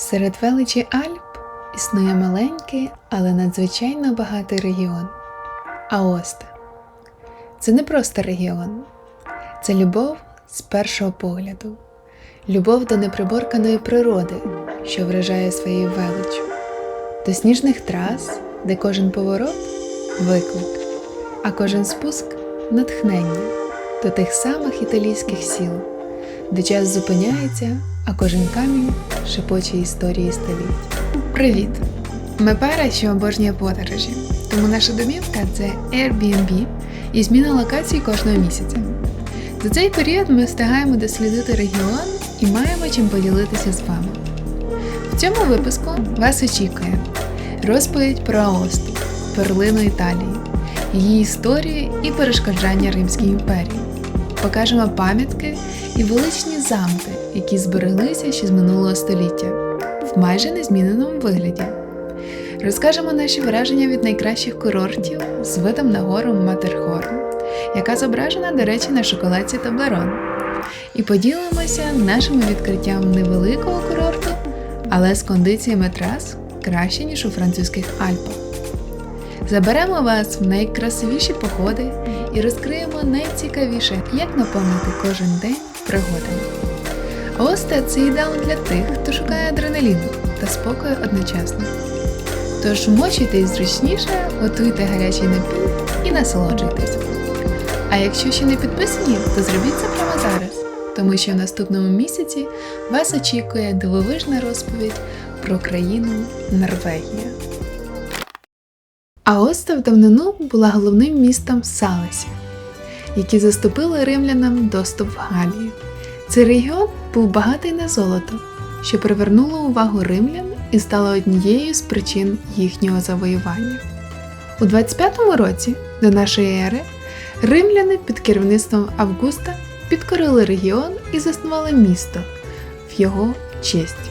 Серед величі Альп існує маленький, але надзвичайно багатий регіон Аоста. Це не просто регіон, це любов з першого погляду, любов до неприборканої природи, що вражає своєю величчю, до сніжних трас, де кожен поворот виклик, а кожен спуск натхнення до тих самих італійських сіл, де час зупиняється, а кожен камінь шепоче історії століть. Привіт! Ми пара, що обожнює подорожі, тому наша домівка це Airbnb і зміна локацій кожного місяця. За цей період ми встигаємо дослідити регіон і маємо чим поділитися з вами. В цьому випуску вас очікує розповідь про Аосту, перлину Італії, її історію і перешкоджання Римській імперії. Покажемо пам'ятки і величні замки, які збереглися ще з минулого століття в майже незміненому вигляді. Розкажемо наші враження від найкращих курортів з видом на гору Матерхорн, яка зображена, до речі, на шоколадці Таблерон. І поділимося нашим відкриттям невеликого курорту, але з кондиціями трас краще, ніж у французьких Альпах. Заберемо вас в найкрасивіші походи і розкриємо найцікавіше, як наповнити кожен день пригодами. Оста це ідеал для тих, хто шукає адреналіну та спокою одночасно. Тож мочуйтесь зручніше, готуйте гарячий напій і насолоджуйтесь. А якщо ще не підписані, то зробіть це прямо зараз, тому що в наступному місяці вас очікує дивовижна розповідь про країну Норвегія. Аоста в давнину була головним містом Салесі, які заступили римлянам доступ в Галію. Цей регіон був багатий на золото, що привернуло увагу римлян і стало однією з причин їхнього завоювання. У 25 році до нашої ери римляни під керівництвом Августа підкорили регіон і заснували місто в його честь.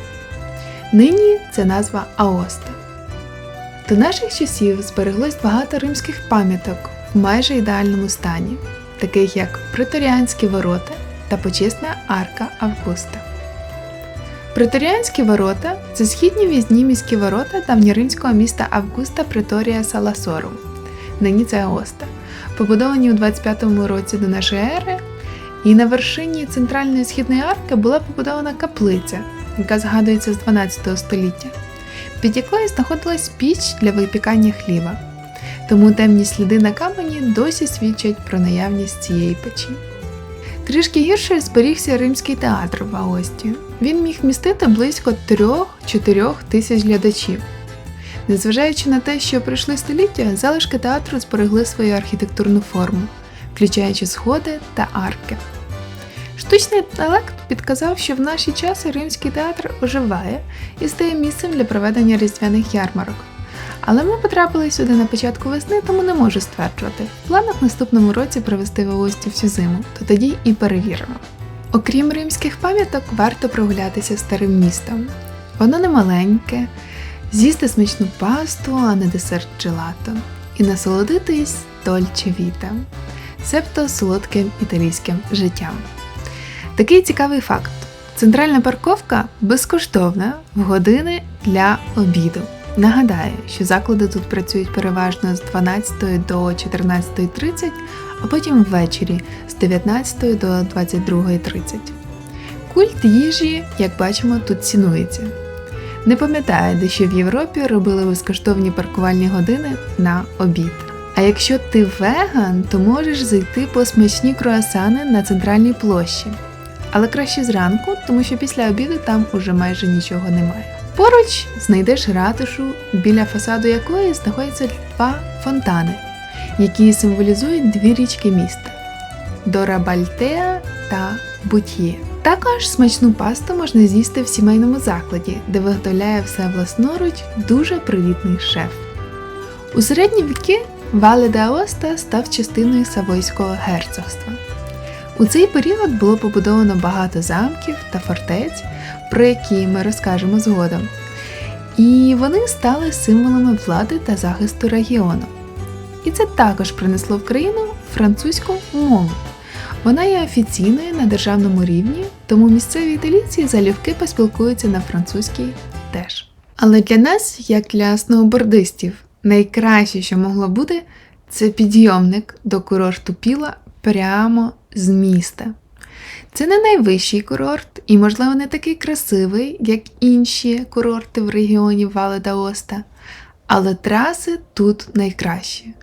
Нині це назва Аоста. До наших часів збереглось багато римських пам'яток в майже ідеальному стані, таких як Преторіанські ворота та почесна арка Августа. Преторіанські ворота це східні в'їзні міські ворота давньоримського міста Августа Преторія Саласорум, нині це Аоста, побудовані у 25 році до нашої ери, і на вершині центральної східної арки була побудована каплиця, яка згадується з 12 століття, під якою знаходилась піч для випікання хліба. Тому темні сліди на камені досі свідчать про наявність цієї печі. Трішки гірше зберігся римський театр в Аості. Він міг містити близько 3-4 тисяч глядачів. Незважаючи на те, що пройшли століття, залишки театру зберегли свою архітектурну форму, включаючи сходи та арки. Штучний інтелект підказав, що в наші часи римський театр оживає і стає місцем для проведення різдвяних ярмарок. Але ми потрапили сюди на початку весни, тому не можу стверджувати. В планах наступному році провести в всю зиму, то тоді і перевіримо. Окрім римських пам'яток, варто прогулятися старим містом. Воно не маленьке, з'їсти смачну пасту, а не десерт джелато, і насолодитись дольче віта, себто солодким італійським життям. Такий цікавий факт: центральна парковка безкоштовна в години для обіду. Нагадаю, що заклади тут працюють переважно з 12 до 14.30, а потім ввечері з 19 до 22.30. Культ їжі, як бачимо, тут цінується. Не пам'ятаю, де ще в Європі робили безкоштовні паркувальні години на обід. А якщо ти веган, то можеш зайти по смачні круасани на центральній площі. Але краще зранку, тому що після обіду там уже майже нічого немає. Поруч знайдеш ратушу, біля фасаду якої знаходяться два фонтани, які символізують дві річки міста Дорабальтеа та Бутьє. Також смачну пасту можна з'їсти в сімейному закладі, де виготовляє все власноруч дуже привітний шеф. У середні віки Вале Аоста став частиною Савойського герцогства. У цей період було побудовано багато замків та фортець, про які ми розкажемо згодом. І вони стали символами влади та захисту регіону. І це також принесло в країну французьку мову. Вона є офіційною на державному рівні, тому місцеві італійці залюбки поспілкуються на французькій теж. Але для нас, як для сноубордистів, найкраще, що могло бути, це підйомник до курорту Піла прямо з міста. Це не найвищий курорт і, можливо, не такий красивий, як інші курорти в регіоні Вали та Оста, але траси тут найкращі.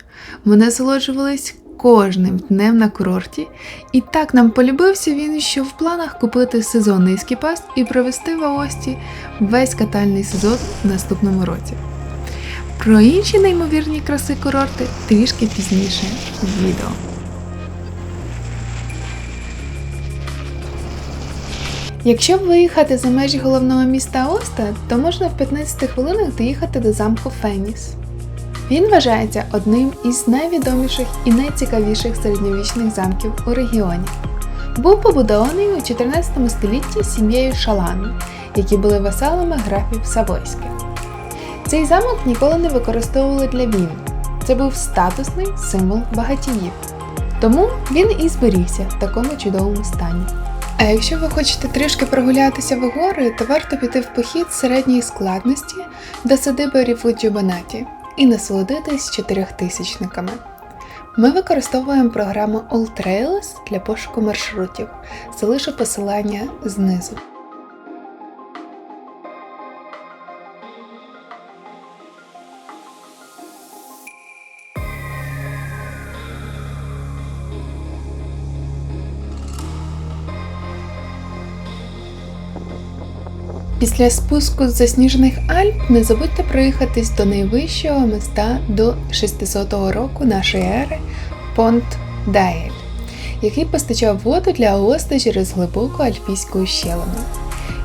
Ми насолоджувались кожним днем на курорті, і так нам полюбився він, що в планах купити сезонний скіпас і провести в Аості весь катальний сезон в наступному році. Про інші неймовірні краси курорти трішки пізніше в відео. Якщо виїхати за межі головного міста Оста, то можна в 15 хвилинах доїхати до замку Феніс. Він вважається одним із найвідоміших і найцікавіших середньовічних замків у регіоні. Був побудований у 14 столітті сім'єю Шалан, які були васалами графів Савойських. Цей замок ніколи не використовували для війн. Це був статусний символ багатіїв. Тому він і зберігся в такому чудовому стані. А якщо ви хочете трішки прогулятися в гори, то варто піти в похід середньої складності до садиби Ріфуджі Банаті і насолодитись чотирьохтисячниками. Ми використовуємо програму AllTrails для пошуку маршрутів. Залишу посилання знизу. Після спуску з засніжених Альп не забудьте проїхатись до найвищого міста до 600 року нашої ери Понт Даєль, який постачав воду для Аоста через глибоку альпійську ущелину.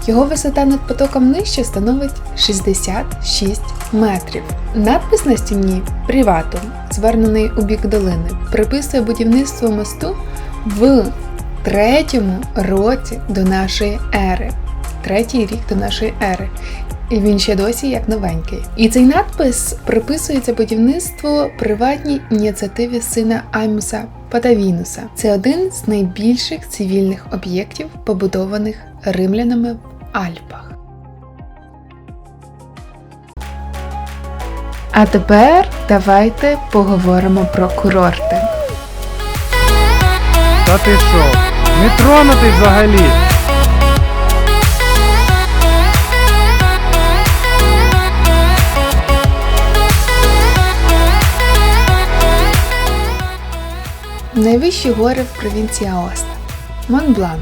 Його висота над потоком нижче становить 66 метрів. Надпис на стіні Приватум, звернений у бік долини, приписує будівництво мосту в третьому році до нашої ери третій рік до нашої ери. І він ще досі як новенький. І цей надпис приписується будівництву приватній ініціативі сина Аймуса Патавінуса. Це один з найбільших цивільних об'єктів, побудованих римлянами в Альпах. А тепер давайте поговоримо про курорти. Та ти що? Не тронутий взагалі. Найвищі гори в провінції Аоста. Монблан,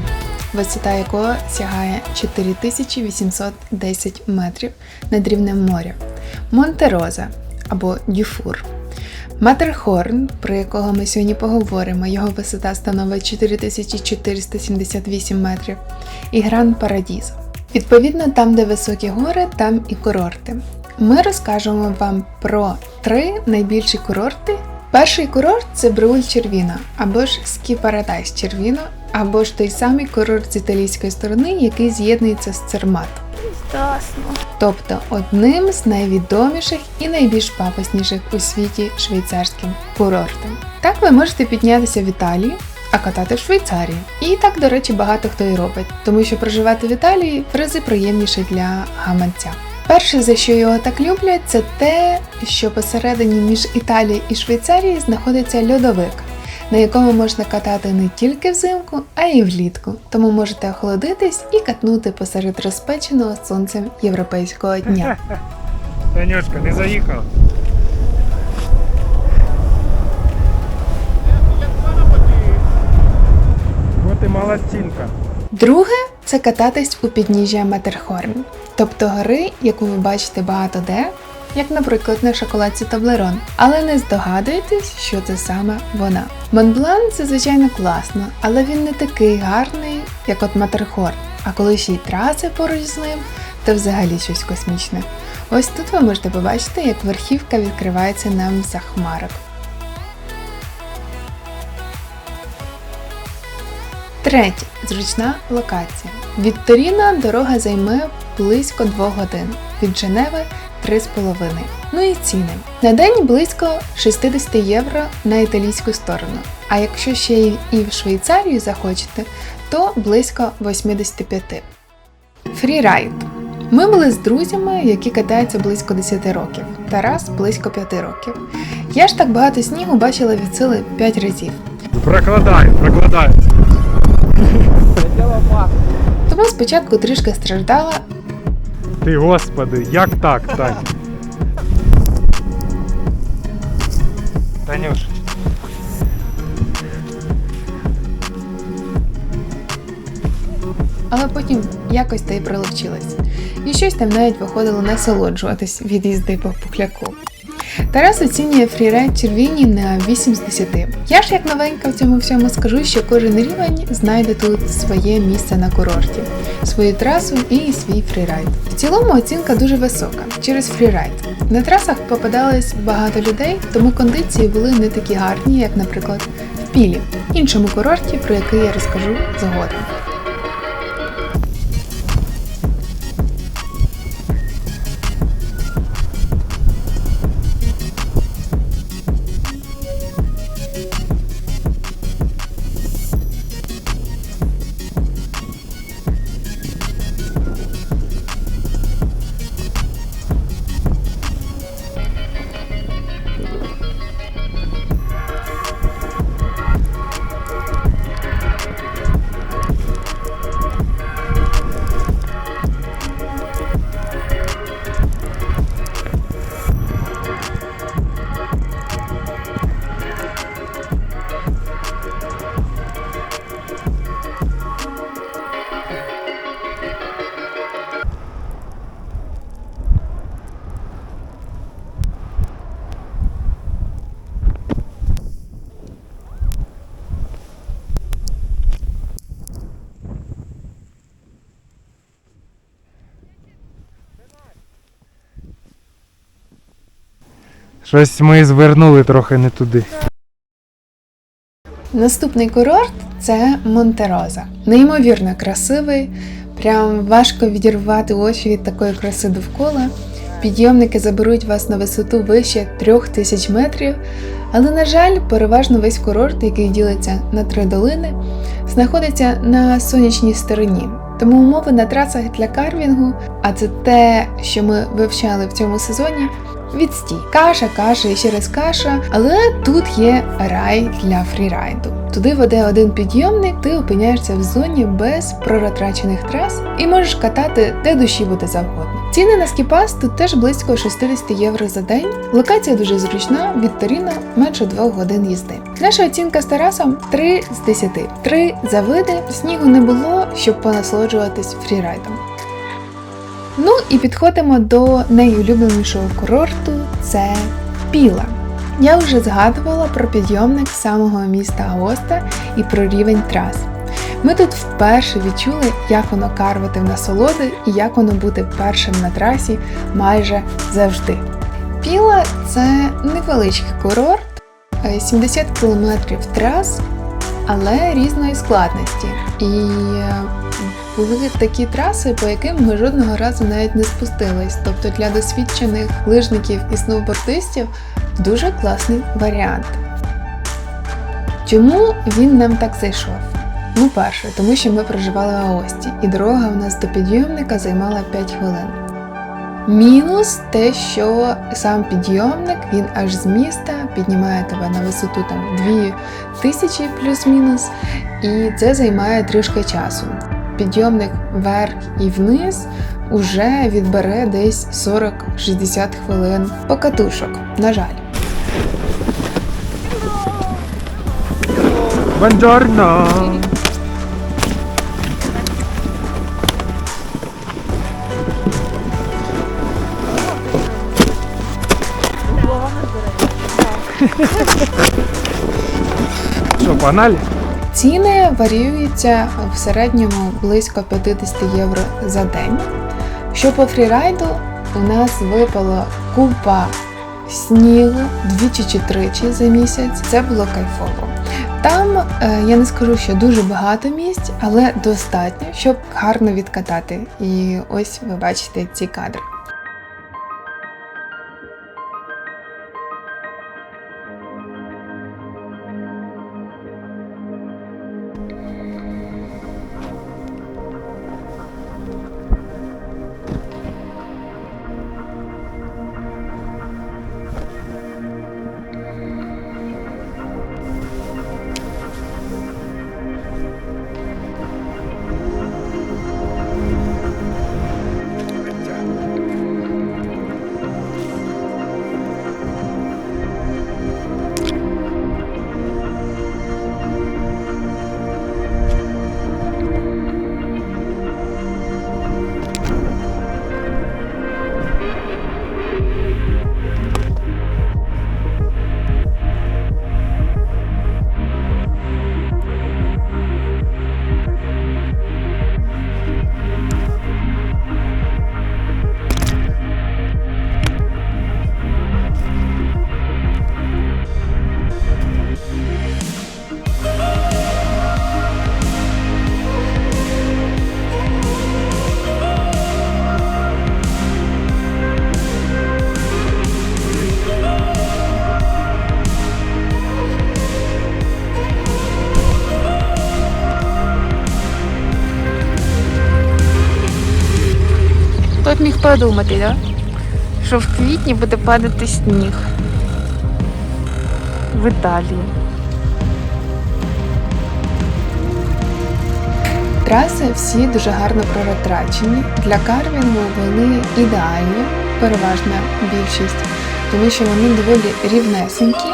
висота якого сягає 4810 метрів над рівнем моря. Монтероза або Дюфур. Матерхорн, про якого ми сьогодні поговоримо, його висота становить 4478 метрів, і Гран Парадізо. Відповідно, там, де високі гори, там і курорти. Ми розкажемо вам про три найбільші курорти Перший курорт це Бреуль Червіно, або ж Скі Парадайс Червіно, або ж той самий курорт з італійської сторони, який з'єднується з. Страшно. Тобто одним з найвідоміших і найбільш пафосніших у світі швейцарським курортом. Так ви можете піднятися в Італію, а катати в Швейцарії. І так, до речі, багато хто і робить, тому що проживати в Італії в рази приємніше для гаманця. Перше, за що його так люблять, це те, що посередині між Італією і Швейцарією знаходиться льодовик, на якому можна катати не тільки взимку, а й влітку. Тому можете охолодитись і катнути посеред розпеченого сонцем європейського дня. Танюшка, не заїхав. От і молодчинка. Друге це кататись у підніжжя Матерхорн, тобто гори, яку ви бачите багато де, як, наприклад, на шоколадці Таблерон. Але не здогадуєтесь, що це саме вона. Монблан це звичайно класно, але він не такий гарний, як от Матерхорн. А коли ще й траси поруч з ним, то взагалі щось космічне. Ось тут ви можете побачити, як верхівка відкривається нам за хмарок. Третє зручна локація. Від Торіна дорога займе близько 2 годин, від Женеви 3,5. Ну і ціни. На день близько 60 євро на італійську сторону. А якщо ще і в Швейцарію захочете, то близько 85. Фрірайд. Ми були з друзями, які катаються близько 10 років. Тарас близько 5 років. Я ж так багато снігу бачила від сили 5 разів. Прокладай, прокладай. Тому спочатку трішки страждала, Ти господи, як так, Тань? Танюш. але потім якось та й приловчилась. І щось там навіть виходило насолоджуватись від їзди по пухляку. Тарас оцінює фрірайд червіні на 8 з 10. Я ж як новенька в цьому всьому скажу, що кожен рівень знайде тут своє місце на курорті, свою трасу і свій фрірайд. В цілому оцінка дуже висока через фрірайд. На трасах попадалось багато людей, тому кондиції були не такі гарні, як, наприклад, в Пілі, іншому курорті, про який я розкажу згодом. Щось ми звернули трохи не туди. Наступний курорт це Монтероза. Неймовірно красивий, прям важко відірвати очі від такої краси довкола. Підйомники заберуть вас на висоту вище трьох тисяч метрів, але, на жаль, переважно весь курорт, який ділиться на три долини, знаходиться на сонячній стороні. Тому умови на трасах для карвінгу, а це те, що ми вивчали в цьому сезоні, відстій. Каша, каша і ще раз каша, але тут є рай для фрірайду. Туди веде один підйомник, ти опиняєшся в зоні без проратрачених трас і можеш катати де душі буде завгодно. Ціни на скіпас тут теж близько 60 євро за день. Локація дуже зручна, від Торіно менше 2 годин їзди. Наша оцінка з Тарасом 3 з 10. 3 за види, снігу не було, щоб понасолоджуватись фрірайдом. Ну і підходимо до найулюбленішого курорту це Піла. Я вже згадувала про підйомник самого міста Аоста і про рівень трас. Ми тут вперше відчули, як воно карвати в насолоди і як воно бути першим на трасі майже завжди. Піла це невеличкий курорт, е, 70 км трас, але різної складності. І е, були такі траси, по яким ми жодного разу навіть не спустились. Тобто для досвідчених лижників і сноубордистів дуже класний варіант. Чому він нам так зайшов? Ну, перше, тому що ми проживали в Аості, і дорога в нас до підйомника займала 5 хвилин. Мінус те, що сам підйомник він аж з міста піднімає тебе на висоту там 2000 плюс-мінус, і це займає трішки часу. Підйомник вверх і вниз уже відбере десь 40-60 хвилин покатушок, на жаль. Бонджорно! Що, погнали? Ціни варіюються в середньому близько 50 євро за день. Що по фрірайду у нас випало купа снігу двічі чи тричі за місяць. Це було кайфово. Там е, я не скажу, що дуже багато місць, але достатньо, щоб гарно відкатати. І ось ви бачите ці кадри. Міг подумати, да? що в квітні буде падати сніг в Італії. Траси всі дуже гарно проротрачені. Для карвінгу вони ідеальні, переважна більшість, тому що вони доволі рівнесенькі,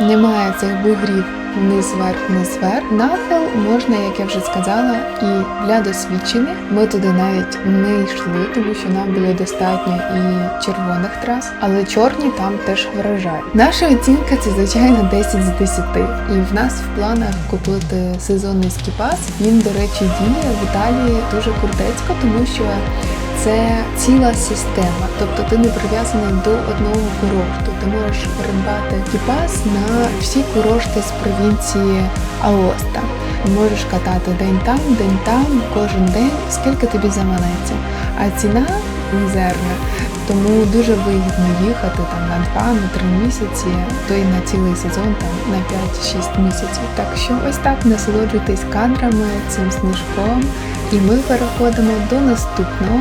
немає цих бугрів вниз вверх вниз вверх. Нахил можна, як я вже сказала, і для досвідчених. Ми туди навіть не йшли, тому що нам було достатньо і червоних трас, але чорні там теж вражають. Наша оцінка це звичайно 10 з 10. І в нас в планах купити сезонний скіпас. Він, до речі, діє в Італії дуже крутецько, тому що це ціла система, тобто ти не прив'язаний до одного курорту. Ти можеш придбати кіпас на всі курорти з провінції Аоста. Можеш катати день там, день там, кожен день, скільки тобі заманеться. А ціна мізерна. Тому дуже вигідно їхати там на 2 на 3 місяці, то й на цілий сезон там на 5-6 місяців. Так що ось так насолоджуйтесь кадрами цим сніжком, і ми переходимо до наступного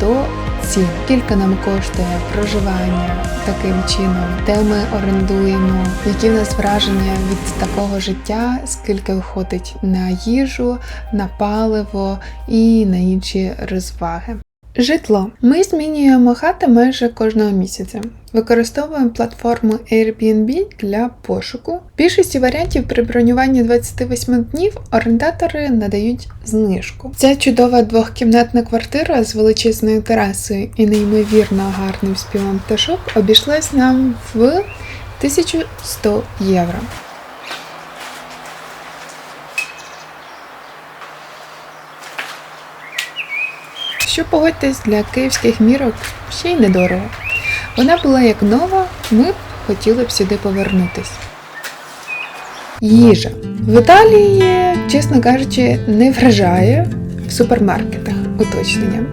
до цін. Скільки нам коштує проживання таким чином, де ми орендуємо, які в нас враження від такого життя, скільки виходить на їжу, на паливо і на інші розваги. Житло. Ми змінюємо хати майже кожного місяця. Використовуємо платформу Airbnb для пошуку. В більшості варіантів при бронюванні 28 днів орендатори надають знижку. Ця чудова двохкімнатна квартира з величезною терасою і неймовірно гарним співом пташок обійшлась нам в 1100 євро. Що погодьтесь для київських мірок ще й недорого. Вона була як нова, ми б хотіли б сюди повернутись. Їжа. В Італії, чесно кажучи, не вражає в супермаркетах уточнення,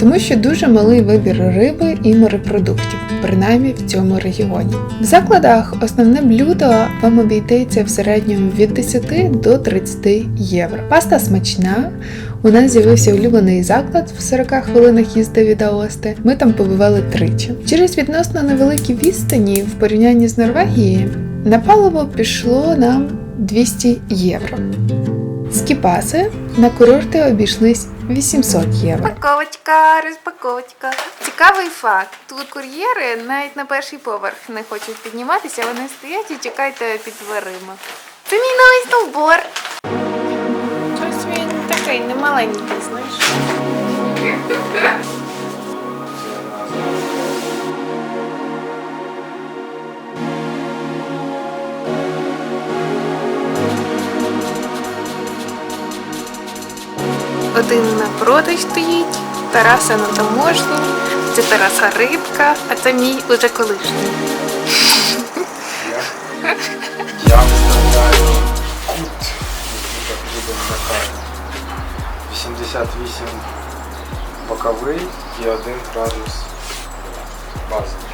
тому що дуже малий вибір риби і морепродуктів, принаймні в цьому регіоні. В закладах основне блюдо вам обійдеться в середньому від 10 до 30 євро. Паста смачна. У нас з'явився улюблений заклад в 40 хвилинах їзди від Аости. Ми там побували тричі. Через відносно невеликі відстані в порівнянні з Норвегією на паливо пішло нам 200 євро. Скіпаси на курорти обійшлись 800 євро. Розпаковочка, розпаковочка. Цікавий факт. Тут кур'єри навіть на перший поверх не хочуть підніматися, вони стоять і чекають під дверима. Це мій новий стовбор. Щось він такий немаленький, знаєш. Один на продаж стоїть, Тараса на таможні, це Тараса рибка, а це мій уже колишній. Я виставляю кут, який потрібен на карті. 88 боковий і 1 градус базовий.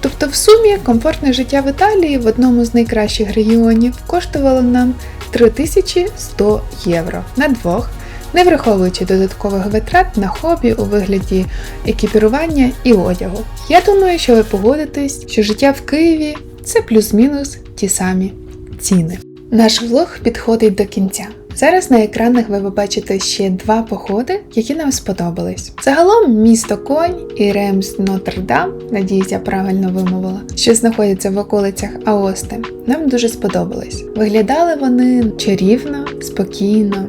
Тобто, в сумі комфортне життя в Італії в одному з найкращих регіонів коштувало нам 3100 євро на двох, не враховуючи додаткових витрат на хобі у вигляді екіпірування і одягу. Я думаю, що ви погодитесь, що життя в Києві це плюс-мінус ті самі ціни. Наш влог підходить до кінця. Зараз на екранах ви побачите ще два походи, які нам сподобались. Загалом місто Конь і Ремс Нотр-Дам, надіюсь, я правильно вимовила, що знаходяться в околицях Аости, нам дуже сподобались. Виглядали вони чарівно, спокійно,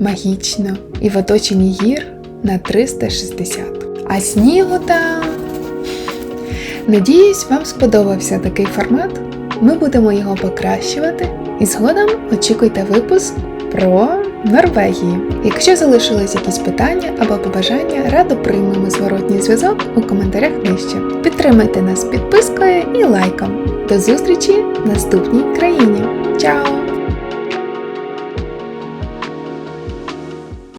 магічно і в оточенні гір на 360. А снігу там. Надіюсь, вам сподобався такий формат. Ми будемо його покращувати і згодом очікуйте випуск про Норвегію. Якщо залишились якісь питання або побажання, радо приймемо зворотній зв'язок у коментарях нижче. Підтримайте нас підпискою і лайком. До зустрічі в наступній країні. Чао!